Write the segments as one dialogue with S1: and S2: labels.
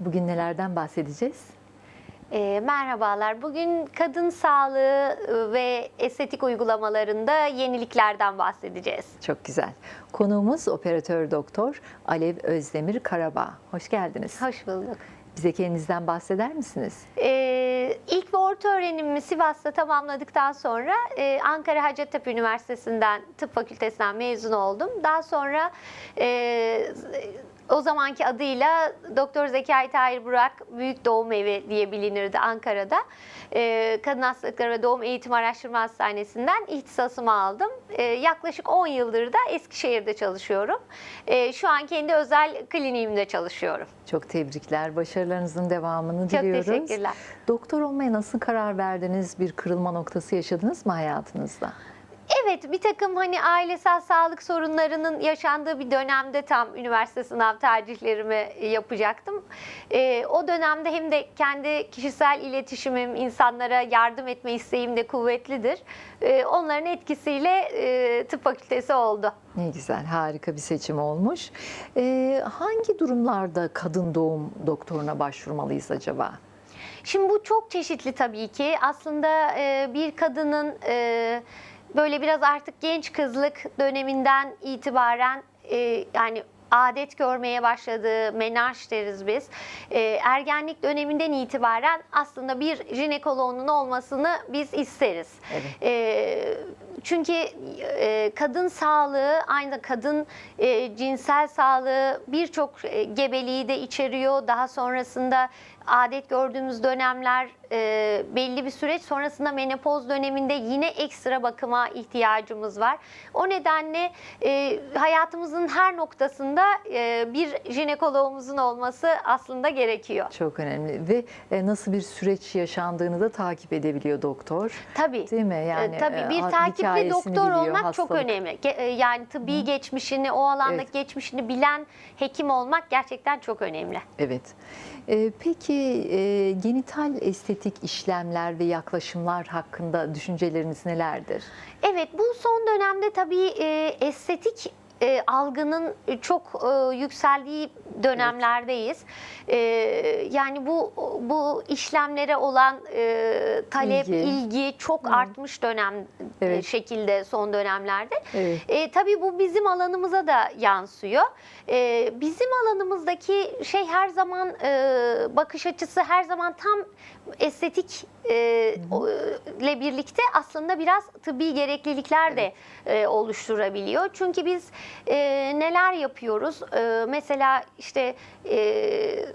S1: Bugün nelerden bahsedeceğiz?
S2: E, merhabalar. Bugün kadın sağlığı e, ve estetik uygulamalarında yeniliklerden bahsedeceğiz.
S1: Çok güzel. Konuğumuz operatör doktor Alev Özdemir Karabağ. Hoş geldiniz.
S2: Hoş bulduk.
S1: Bize kendinizden bahseder misiniz?
S2: Ee, ilk ve orta öğrenimimi Sivas'ta tamamladıktan sonra e, Ankara Hacettepe Üniversitesi'nden tıp fakültesinden mezun oldum. Daha sonra e, o zamanki adıyla Doktor Zekai Tahir Burak Büyük Doğum Evi diye bilinirdi Ankara'da. E, Kadın Hastalıkları ve Doğum Eğitim Araştırma Hastanesi'nden ihtisasımı aldım. E, yaklaşık 10 yıldır da Eskişehir'de çalışıyorum. E, şu an kendi özel kliniğimde çalışıyorum.
S1: Çok tebrikler. Başarılarınızın devamını
S2: Çok
S1: diliyoruz.
S2: teşekkürler.
S1: Doktor olmaya nasıl karar verdiniz? Bir kırılma noktası yaşadınız mı hayatınızda?
S2: Evet bir takım hani ailesel sağlık sorunlarının yaşandığı bir dönemde tam üniversite sınav tercihlerimi yapacaktım. Ee, o dönemde hem de kendi kişisel iletişimim, insanlara yardım etme isteğim de kuvvetlidir. Ee, onların etkisiyle e, tıp fakültesi oldu.
S1: Ne güzel, harika bir seçim olmuş. Ee, hangi durumlarda kadın doğum doktoruna başvurmalıyız acaba?
S2: Şimdi bu çok çeşitli tabii ki. Aslında e, bir kadının e, böyle biraz artık genç kızlık döneminden itibaren e, yani adet görmeye başladığı menarş deriz biz. E, ergenlik döneminden itibaren aslında bir jinekoloğunun olmasını biz isteriz.
S1: Evet.
S2: E, çünkü e, kadın sağlığı aynı kadın e, cinsel sağlığı birçok e, gebeliği de içeriyor. Daha sonrasında adet gördüğümüz dönemler e, belli bir süreç sonrasında menopoz döneminde yine ekstra bakıma ihtiyacımız var. O nedenle e, hayatımızın her noktasında e, bir jinekoloğumuzun olması aslında gerekiyor.
S1: Çok önemli ve e, nasıl bir süreç yaşandığını da takip edebiliyor doktor.
S2: Tabii.
S1: Değil mi? Yani
S2: E, Tabii
S1: e,
S2: bir
S1: ha-
S2: takipli
S1: hikayesini
S2: doktor
S1: biliyor,
S2: olmak çok
S1: hastalık.
S2: önemli. Ge- e, Yani tıbbi geçmişini, o alandaki
S1: Evet.
S2: geçmişini bilen hekim olmak gerçekten çok önemli.
S1: Evet. Ee, peki e, genital estetik işlemler ve yaklaşımlar hakkında düşünceleriniz nelerdir?
S2: Evet, bu son dönemde tabii e, estetik e, algının çok e, yükseldiği dönemlerdeyiz. E, yani bu bu işlemlere olan e, talep,
S1: İlgi.
S2: ilgi, çok artmış dönem e,
S1: Evet.
S2: şekilde son dönemlerde.
S1: Evet.
S2: E, tabii bu bizim alanımıza da yansıyor. E, bizim alanımızdaki şey her zaman e, bakış açısı her zaman tam estetik e, ile birlikte aslında biraz tıbbi gereklilikler de e, oluşturabiliyor. Çünkü biz e, neler yapıyoruz? E, mesela işte e,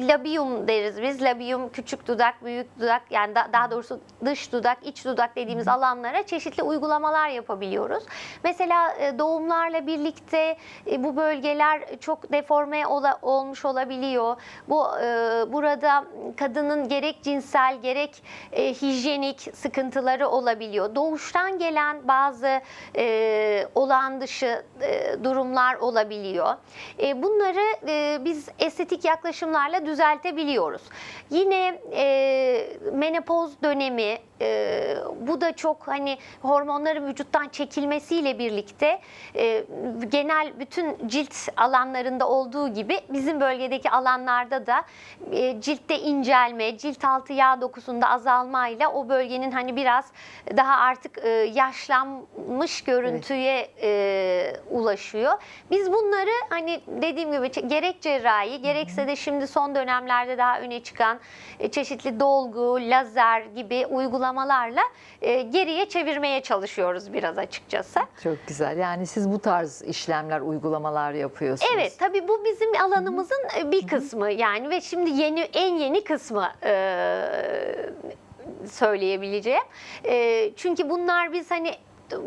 S2: labium deriz biz. Labium küçük dudak, büyük dudak yani da- daha doğrusu dış dudak, iç dudak dediğimiz alanlara çeşitli uygulamalar yapabiliyoruz. Mesela e, doğumlarla birlikte e, bu bölgeler çok deforme ola- olmuş olabiliyor. Bu e, burada kadının gerek cinsel gerek e, hijyenik sıkıntıları olabiliyor. Doğuştan gelen bazı e, olağan dışı e, durumlar olabiliyor. E, bunları e, biz estetik yaklaşımlarla düzeltebiliyoruz. Yine e, menopoz dönemi e, bu da çok hani hormonların vücuttan çekilmesiyle birlikte e, genel bütün cilt alanlarında olduğu gibi bizim bölgedeki alanlarda da e, ciltte incelme, cilt altı yağ dokusunda azalmayla o bölgenin hani biraz daha artık e, yaşlanmış görüntüye e, ulaşıyor. Biz bunları hani dediğim gibi gerek cerrahi gerekse de şimdi son dönemlerde daha öne çıkan e, çeşitli dolgu, lazer gibi uygulamalarla e, geriye çevirmeye çalışıyoruz biraz açıkçası.
S1: Çok güzel. Yani siz bu tarz işlemler, uygulamalar yapıyorsunuz.
S2: Evet tabii bu bizim alanımızın e, bir kısmı yani ve şimdi yeni en yeni kısmı e, söyleyebileceğim. E, çünkü bunlar biz hani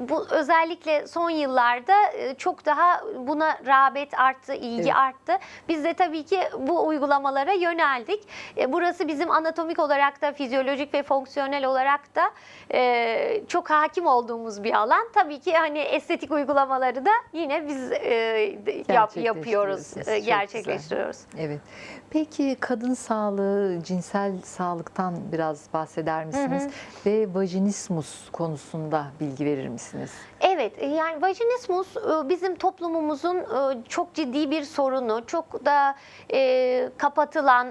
S2: bu özellikle son yıllarda e, çok daha buna rağbet arttı, ilgi
S1: Evet.
S2: arttı. Biz de tabii ki bu uygulamalara yöneldik. E, Burası bizim anatomik olarak da, fizyolojik ve fonksiyonel olarak da e, çok hakim olduğumuz bir alan. Tabii ki hani estetik uygulamaları da yine biz yap, yapıyoruz,
S1: Çok
S2: gerçekleştiriyoruz.
S1: Evet. Peki kadın sağlığı, cinsel sağlıktan biraz bahseder misiniz? Ve vajinismus konusunda bilgi verir misiniz?
S2: Evet. E, yani vajinismus e, bizim toplumumuzun e, çok ciddi bir sorunu, çok da kapatılan,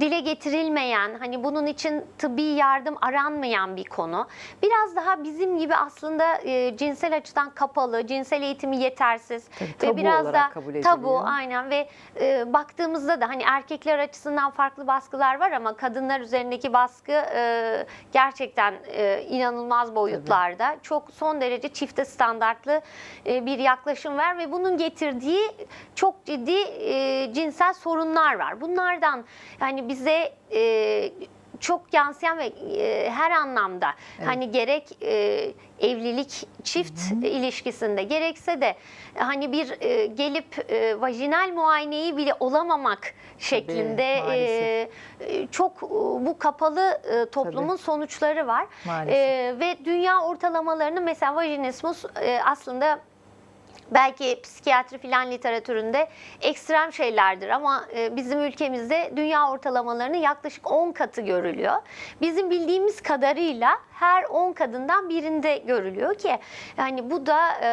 S2: dile getirilmeyen, hani bunun için tıbbi yardım aranmayan bir konu. Biraz daha bizim gibi aslında e, cinsel açıdan kapalı, cinsel eğitimi yetersiz
S1: Tabii,
S2: ve biraz da tabu aynen ve e, baktığımızda da hani erkekler açısından farklı baskılar var ama kadınlar üzerindeki baskı e, gerçekten e, inanılmaz boyutlarda. Çok son derece çifte standartlı e, bir yaklaşım var ve bunun getirdiği çok ciddi e, cinsel sorunlar var. Bunlardan yani bize e, çok yansıyan ve e, her anlamda hani gerek e, evlilik çift ilişkisinde gerekse de hani bir e, gelip e, vajinal muayeneyi bile olamamak şeklinde
S1: maalesef.
S2: e, e, çok e, bu kapalı e, toplumun sonuçları var.
S1: Maalesef.
S2: E, ve dünya ortalamalarının mesela vajinismus e, aslında belki psikiyatri filan literatüründe ekstrem şeylerdir ama e, bizim ülkemizde dünya ortalamalarının yaklaşık 10 katı görülüyor. Bizim bildiğimiz kadarıyla her 10 kadından birinde görülüyor ki yani bu da e,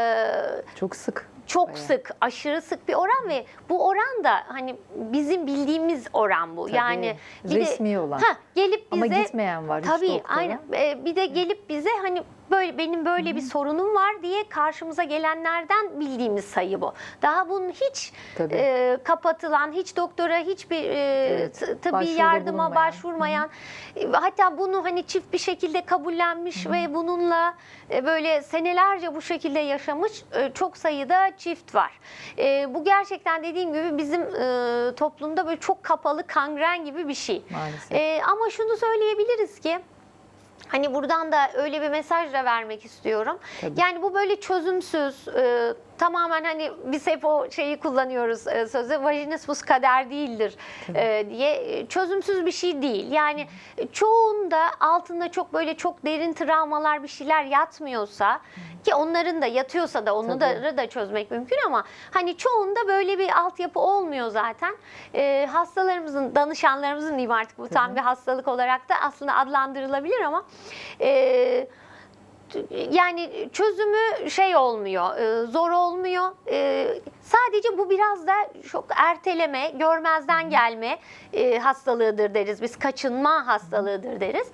S1: Çok sık.
S2: çok
S1: Bayağı.
S2: sık, aşırı sık bir oran ve bu oran da hani bizim bildiğimiz oran bu.
S1: Tabii,
S2: yani bir de-
S1: resmi olan.
S2: Ha, gelip bize
S1: Ama gitmeyen var
S2: Tabii aynen. Ee, bir de gelip bize hani böyle benim böyle bir sorunum var diye karşımıza gelenlerden bildiğimiz sayı bu. Daha bunun hiç
S1: Tabii.
S2: e, kapatılan, hiç doktora, hiçbir e,
S1: Evet,
S2: tıbbi
S1: başvuruda
S2: yardıma
S1: bulunmayan.
S2: başvurmayan, e, hatta bunu hani çift bir şekilde kabullenmiş ve bununla e, böyle senelerce bu şekilde yaşamış e, çok sayıda çift var. E, bu gerçekten dediğim gibi bizim e, toplumda böyle çok kapalı kangren gibi bir şey.
S1: Maalesef.
S2: Ee, ama şunu söyleyebiliriz ki Hani buradan da öyle bir mesaj da vermek istiyorum.
S1: Tabii.
S2: Yani bu böyle çözümsüz, e, tamamen hani biz hep o şeyi kullanıyoruz e, sözü, vajinismus kader değildir e, diye E, çözümsüz bir şey değil. Yani çoğunda altında çok böyle çok derin travmalar bir şeyler yatmıyorsa ki onların da yatıyorsa da onu
S1: Tabii.
S2: da da çözmek mümkün ama hani çoğunda böyle bir altyapı olmuyor zaten. E, hastalarımızın, danışanlarımızın diyeyim artık bu tam bir hastalık olarak da aslında adlandırılabilir ama e, yani çözümü şey olmuyor, e, zor olmuyor. E, Sadece bu biraz da çok erteleme, görmezden gelme e, hastalığıdır deriz. Biz kaçınma hastalığıdır deriz.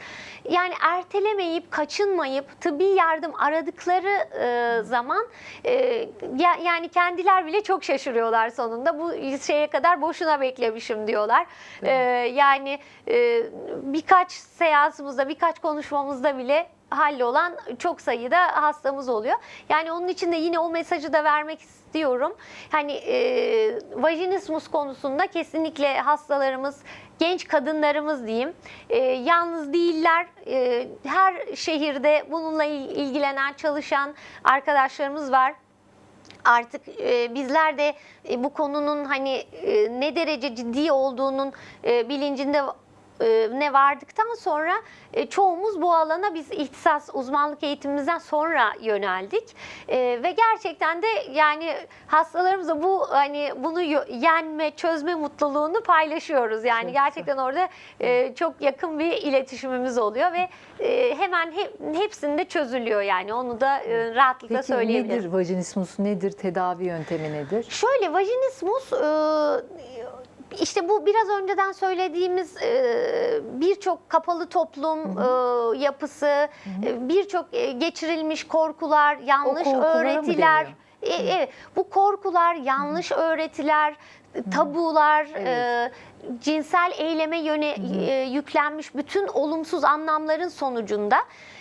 S2: Yani ertelemeyip, kaçınmayıp tıbbi yardım aradıkları e, zaman e, ya- yani kendiler bile çok şaşırıyorlar sonunda. Bu şeye kadar boşuna beklemişim diyorlar. E, yani e, birkaç seansımızda, birkaç konuşmamızda bile hallolan çok sayıda hastamız oluyor. Yani onun için de yine o mesajı da vermek istiyorum. Hani e, vajinismus konusunda kesinlikle hastalarımız, genç kadınlarımız diyeyim, e, yalnız değiller. E, her şehirde bununla il- ilgilenen, çalışan arkadaşlarımız var artık e, bizler de e, bu konunun hani e, ne derece ciddi olduğunun e, bilincinde ne vardıktan sonra e, çoğumuz bu alana biz ihtisas uzmanlık eğitimimizden sonra yöneldik E, ve gerçekten de yani hastalarımızla bu hani bunu yenme çözme mutluluğunu paylaşıyoruz yani gerçekten orada e, çok yakın bir iletişimimiz oluyor ve e, hemen hep, hepsinde çözülüyor yani onu da e, rahatlıkla
S1: Peki
S2: söyleyebilirim.
S1: nedir vajinismus nedir? Tedavi yöntemi nedir?
S2: Şöyle vajinismus e, işte bu biraz önceden söylediğimiz birçok kapalı toplum e, yapısı, birçok geçirilmiş korkular, yanlış öğretiler. E, evet, bu korkular, yanlış öğretiler, tabular, e, cinsel eyleme yöne e, yüklenmiş bütün olumsuz anlamların sonucunda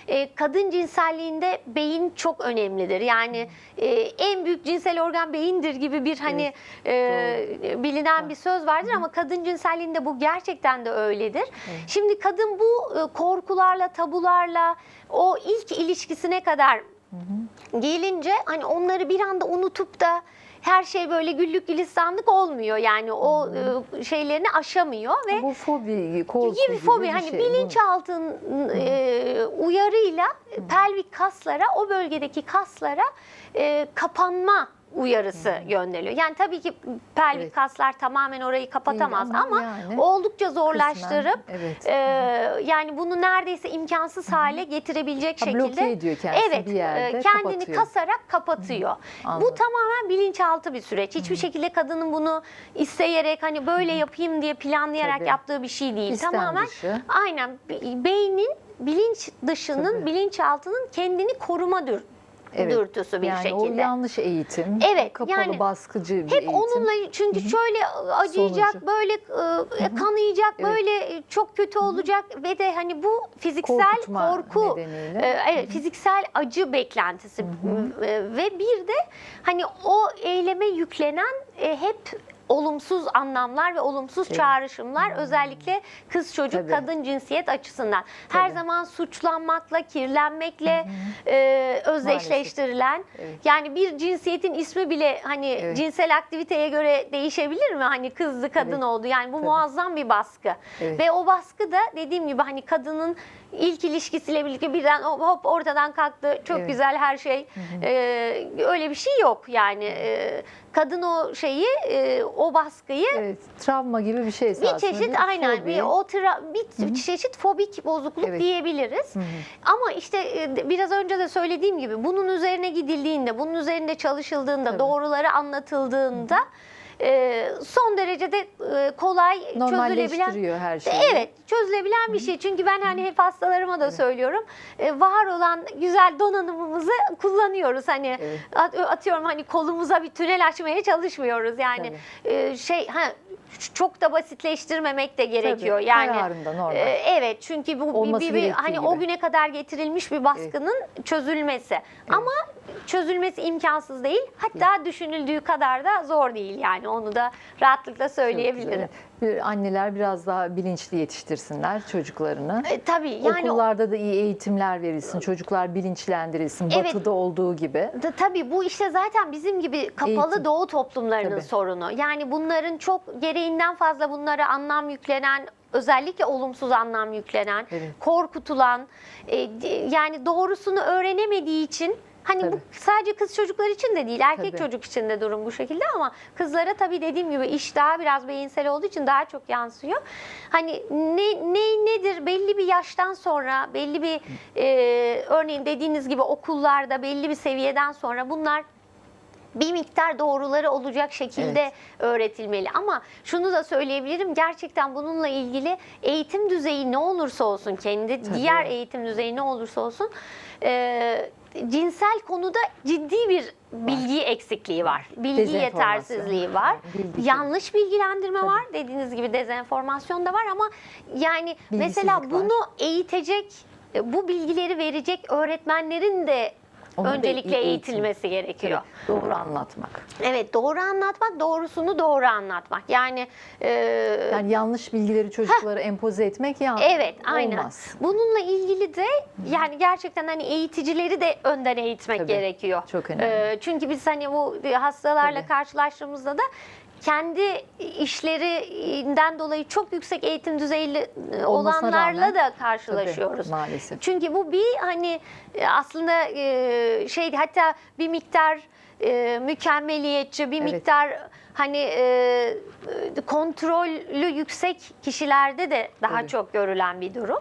S2: e, kadın cinselliğinde beyin çok önemlidir. Yani e, en büyük cinsel organ beyindir gibi bir hani e, bilinen bir söz vardır ama kadın cinselliğinde bu gerçekten de öyledir. Şimdi kadın bu e, korkularla, tabularla o ilk ilişkisine kadar gelince hani onları bir anda unutup da her şey böyle güllük gülistanlık olmuyor. Yani o e, şeylerini aşamıyor ve
S1: Bu fobi, korku
S2: gibi fobi
S1: bir
S2: hani
S1: şey.
S2: bilinçaltın e, uyarıyla pelvik kaslara o bölgedeki kaslara e, kapanma uyarısı gönderiliyor. Yani tabii ki pelvik
S1: Evet.
S2: kaslar tamamen orayı kapatamaz
S1: ama
S2: ama,
S1: yani
S2: oldukça zorlaştırıp
S1: Kısmen, evet.
S2: e, yani bunu neredeyse imkansız hale getirebilecek
S1: Ha,
S2: şekilde
S1: ediyor
S2: evet
S1: bir yerde,
S2: e, kendini
S1: kapatıyor.
S2: kasarak kapatıyor. Bu
S1: Anladım.
S2: tamamen bilinçaltı bir süreç. Hiçbir şekilde kadının bunu isteyerek hani böyle yapayım diye planlayarak
S1: Tabii.
S2: yaptığı bir şey değil.
S1: İstem
S2: tamamen
S1: dışı.
S2: aynen be- beynin bilinç dışının,
S1: Tabii.
S2: bilinçaltının kendini koruma
S1: Evet.
S2: dürtüsü bir
S1: yani
S2: şekilde.
S1: o yanlış eğitim,
S2: Evet,
S1: kapalı
S2: yani
S1: baskıcı bir
S2: Hep
S1: eğitim.
S2: onunla çünkü şöyle acıyacak,
S1: Sonucu.
S2: böyle e, kanayacak,
S1: Evet.
S2: böyle çok kötü olacak ve de hani bu fiziksel
S1: Korkutma
S2: korku,
S1: nedeniyle.
S2: e, evet fiziksel acı beklentisi E, ve bir de hani o eyleme yüklenen e, hep olumsuz anlamlar ve olumsuz
S1: Şey.
S2: çağrışımlar özellikle kız çocuk
S1: Tabii.
S2: kadın cinsiyet açısından her
S1: Tabii.
S2: zaman suçlanmakla kirlenmekle e, özdeşleştirilen
S1: Evet.
S2: yani bir cinsiyetin ismi bile hani
S1: Evet.
S2: cinsel aktiviteye göre değişebilir mi? Hani kızdı kadın
S1: Evet.
S2: oldu. Yani bu
S1: Tabii.
S2: muazzam bir baskı.
S1: Evet.
S2: Ve o baskı da dediğim gibi hani kadının ilk ilişkisiyle birlikte birden hop ortadan kalktı. Çok
S1: Evet.
S2: güzel her şey. Ee, öyle bir şey yok yani. Ee, kadın o şeyi, e, o baskıyı
S1: Evet, travma gibi bir şey
S2: bir çeşit aynen
S1: Fobi.
S2: bir o tra- bir çeşit fobik bozukluk
S1: Evet.
S2: diyebiliriz.
S1: hı.
S2: Ama işte e, biraz önce de söylediğim gibi bunun üzerine gidildiğinde, bunun üzerinde çalışıldığında,
S1: Tabii.
S2: doğruları anlatıldığında e, son derece de e, kolay çözülebilen
S1: her şeyi.
S2: Evet, çözülebilen bir şey. Çünkü ben hani hep hastalarıma da söylüyorum. e, var olan güzel donanımımızı kullanıyoruz. Hani
S1: Evet.
S2: at- atıyorum hani kolumuza bir tünel açmaya çalışmıyoruz. Yani e, şey ha çok da basitleştirmemek de gerekiyor.
S1: Tabii,
S2: yani
S1: kararında normal.
S2: e, evet çünkü bu bir-
S1: Olması
S2: bir, bir,
S1: gerektiği
S2: hani
S1: gibi.
S2: o güne kadar getirilmiş bir baskının çözülmesi. Ama çözülmesi imkansız değil. Hatta düşünüldüğü kadar da zor değil yani. Onu da rahatlıkla söyleyebilirim.
S1: Bir anneler biraz daha bilinçli yetiştirsinler çocuklarını.
S2: E, tabii yani
S1: Okullarda da iyi eğitimler verilsin, çocuklar bilinçlendirilsin.
S2: Evet.
S1: Batı'da olduğu gibi.
S2: Da- Tabii bu işte zaten bizim gibi kapalı
S1: Eğitim.
S2: doğu toplumlarının
S1: Tabii.
S2: sorunu. Yani bunların çok gereğinden fazla bunlara anlam yüklenen özellikle olumsuz anlam yüklenen,
S1: Evet.
S2: korkutulan, e, yani doğrusunu öğrenemediği için hani bu
S1: Tabii.
S2: sadece kız çocuklar için de değil, erkek
S1: Tabii.
S2: çocuk için de durum bu şekilde ama kızlara tabii dediğim gibi iş daha biraz beyinsel olduğu için daha çok yansıyor. Hani ne, ne nedir belli bir yaştan sonra belli bir e, örneğin dediğiniz gibi okullarda belli bir seviyeden sonra bunlar bir miktar doğruları olacak şekilde
S1: Evet.
S2: öğretilmeli. Ama şunu da söyleyebilirim gerçekten bununla ilgili eğitim düzeyi ne olursa olsun kendi
S1: Tabii.
S2: diğer eğitim düzeyi ne olursa olsun e, cinsel konuda ciddi bir bilgi eksikliği var. Bilgi yetersizliği var.
S1: Bilgi-
S2: Yanlış bilgilendirme
S1: Tabii.
S2: var. Dediğiniz gibi dezenformasyon da var ama yani mesela
S1: var.
S2: bunu eğitecek e, bu bilgileri verecek öğretmenlerin de
S1: Onu
S2: öncelikle
S1: eğitim.
S2: eğitilmesi gerekiyor.
S1: Tabii, Doğru anlatmak.
S2: Evet doğru anlatmak, doğrusunu doğru anlatmak. Yani, e,
S1: Yani yanlış bilgileri çocuklara empoze etmek ya
S2: evet aynen.
S1: olmaz.
S2: Bununla ilgili de yani gerçekten hani eğiticileri de önden eğitmek
S1: Tabii,
S2: gerekiyor.
S1: çok önemli.
S2: E, çünkü biz hani bu hastalarla
S1: Tabii.
S2: karşılaştığımızda da kendi işlerinden dolayı çok yüksek eğitim düzeyli e,
S1: Olmasına
S2: olanlarla
S1: rağmen,
S2: da karşılaşıyoruz.
S1: Tabii, maalesef.
S2: Çünkü bu bir hani e, aslında e, şey hatta bir miktar mükemmeliyetçi, bir
S1: Evet.
S2: miktar hani e, kontrollü yüksek kişilerde de daha
S1: Tabii.
S2: çok görülen bir durum.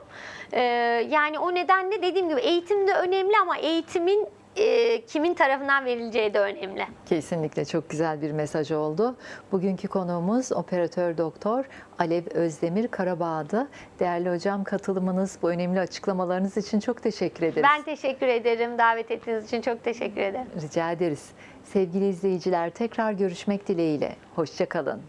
S2: E, yani o nedenle dediğim gibi eğitim de önemli ama eğitimin e, kimin tarafından verileceği de önemli.
S1: Kesinlikle çok güzel bir mesaj oldu. Bugünkü konuğumuz operatör doktor Alev Özdemir Karabağ'dı. Değerli hocam katılımınız, bu önemli açıklamalarınız için çok teşekkür ederiz.
S2: Ben teşekkür ederim. Davet ettiğiniz için çok teşekkür ederim.
S1: Rica ederiz. Sevgili izleyiciler tekrar görüşmek dileğiyle. Hoşçakalın.